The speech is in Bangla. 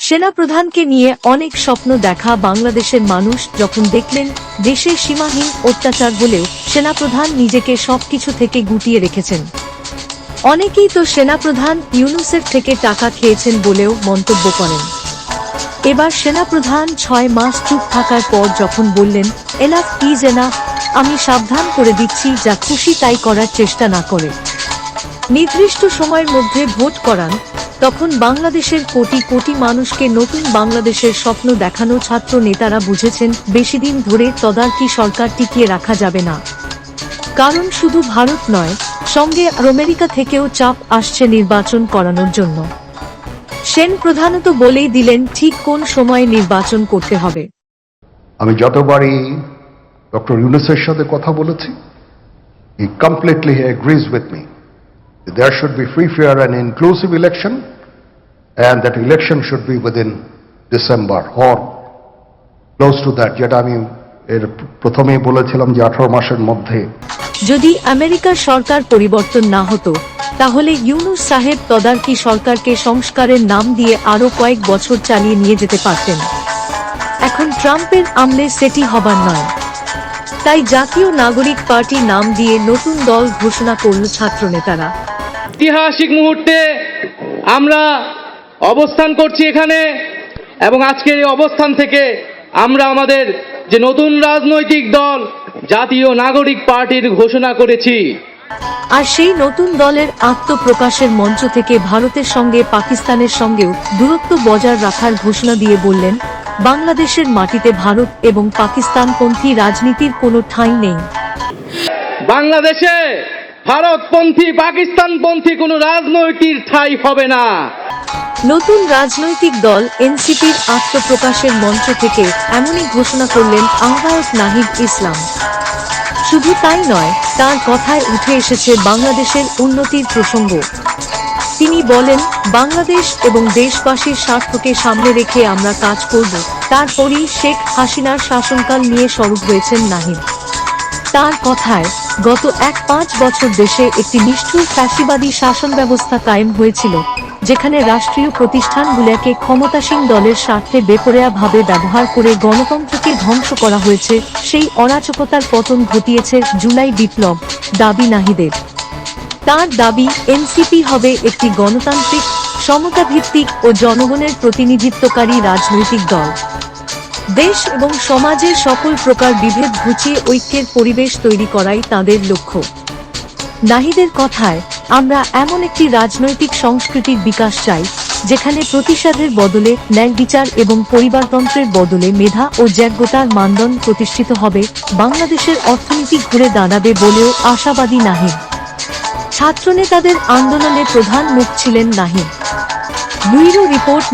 সেনাপ্রধানকে নিয়ে অনেক স্বপ্ন দেখা বাংলাদেশের মানুষ যখন দেখলেন দেশে সীমাহীন অত্যাচার হলেও সেনাপ্রধান নিজেকে সবকিছু থেকে গুটিয়ে রেখেছেন। অনেকেই তো সেনাপ্রধান ইউনুসেফ থেকে টাকা খেয়েছেন বলেও মন্তব্য করেন। এবার সেনাপ্রধান ছয় মাস চুপ থাকার পর যখন বললেন এলাফ ইজ এনাফ আমি সাবধান করে দিচ্ছি যা খুশি তাই করার চেষ্টা না করে। নির্দিষ্ট সময়ের মধ্যে ভোট করান তখন বাংলাদেশের কোটি কোটি মানুষকে নতুন বাংলাদেশের স্বপ্ন দেখানো ছাত্র নেতারা বুঝেছেন বেশিদিন ধরে তদারকি সরকার টিকিয়ে রাখা যাবে না। কারণ শুধু ভারত নয়, সঙ্গে আমেরিকা থেকেও চাপ আসছে নির্বাচন করানোর জন্য। সেন প্রধানত বলেই দিলেন, ঠিক কোন সময়ে নির্বাচন করতে হবে। আমি যতবারই ডক্টর ইউনুসের সাথে কথা বলেছি he completely agrees with me there should be free fair and inclusive election and that election should be within December or close to that যেটা আমি এর প্রথমেই বলেছিলাম যে আঠারো মাসের মধ্যে। যদি আমেরিকার সরকার পরিবর্তন না হতো, তাহলে ইউনুস সাহেব তদারকি সরকারকে সংস্কারের নাম দিয়ে আরও কয়েক বছর চালিয়ে নিয়ে যেতে পারতেন। এখন ট্রাম্পের আমলে সেটি হবার নয়। তাই জাতীয় নাগরিক পার্টি নাম দিয়ে নতুন দল ঘোষণা করল ছাত্র নেতারা ঐতিহাসিক মুহূর্তে আমরা অবস্থান করছি এখানে এবং আজকের এই অবস্থান থেকে আমরা আমাদের যে নতুন রাজনৈতিক দল জাতীয় নাগরিক পার্টির ঘোষণা করেছি। আর সেই নতুন দলের আত্মপ্রকাশের মঞ্চ থেকে ভারতের সঙ্গে পাকিস্তানের সঙ্গেও দূরত্ব বজায় রাখার ঘোষণা দিয়ে বললেন বাংলাদেশের মাটিতে ভারত এবং পাকিস্তানপন্থী রাজনীতির কোনো ঠাঁই নেই। বাংলাদেশে ভারতপন্থী পাকিস্তানপন্থী কোনো রাজনৈতিক ঠাঁই হবে না। নতুন রাজনৈতিক দল এনসিপির আত্মপ্রকাশের মঞ্চ থেকে এমনই ঘোষণা করলেন আহ্বায়ক নাহিদ ইসলাম। শুধু তাই নয় তার কথায় উঠে এসেছে বাংলাদেশের উন্নতির প্রসঙ্গ। তিনি বলেন, বাংলাদেশ এবং দেশবাসীর স্বার্থকে সামনে রেখে আমরা কাজ করব। তারপরই শেখ হাসিনার শাসনকাল নিয়ে স্বরূপ হয়েছেন নাহিদ। তার কথায়, গত এক পাঁচ বছর দেশে একটি নিষ্ঠুর ফ্যাসিবাদী শাসন ব্যবস্থা কায়েম হয়েছিল, যেখানে রাষ্ট্রীয় প্রতিষ্ঠানগুলোকে ক্ষমতাসীন দলের স্বার্থে বেপরেয়াভাবে ব্যবহার করে গণতন্ত্রকে ধ্বংস করা হয়েছে, সেই অরাজকতার পতন ঘটিয়েছে জুলাই বিপ্লব, দাবি নাহিদের। তার দাবি, এনসিপি হবে একটি গণতান্ত্রিক, সমতাভিত্তিক ও জনগণের প্রতিনিধিত্বকারী রাজনৈতিক দল। দেশ এবং সমাজের সকল প্রকার বিভেদ ঘুচিয়ে ঐক্যের পরিবেশ তৈরি করাই তাদের লক্ষ্য। নাহিদের কথায়, আমরা এমন একটি রাজনৈতিক সংস্কৃতির বিকাশ চাই, যেখানে প্রতিসাদের বদলে ন্যায় বিচার এবং পরিবারতন্ত্রের বদলে মেধা ও জ্ঞাজ্ঞতার মানদণ্ড প্রতিষ্ঠিত হবে, বাংলাদেশের অর্থনীতি ঘুরে দাঁড়াবে বলেও আশাবাদী নাহিদ। ছাত্রনেতাদের আন্দোলনে প্রধান মুখ ছিলেন নাহিদ। Bureau report